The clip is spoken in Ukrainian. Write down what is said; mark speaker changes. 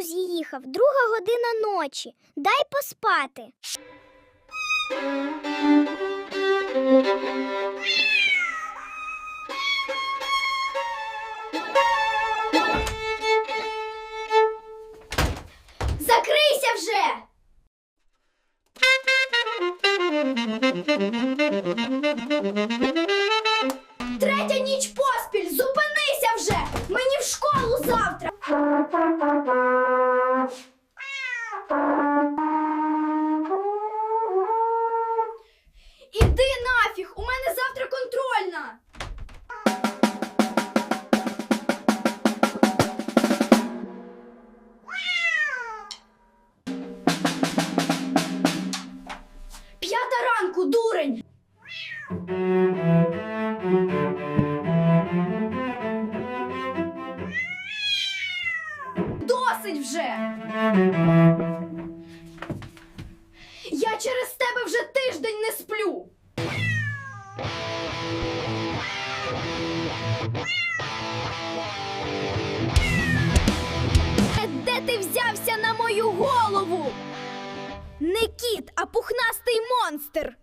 Speaker 1: з'їхав, друга година ночі. Дай поспати. Закрийся вже! Третя ніч ранку, дурень! Досить вже! Я через тебе вже тиждень не сплю. Де ти взявся на мою голову? Пухнастий монстр.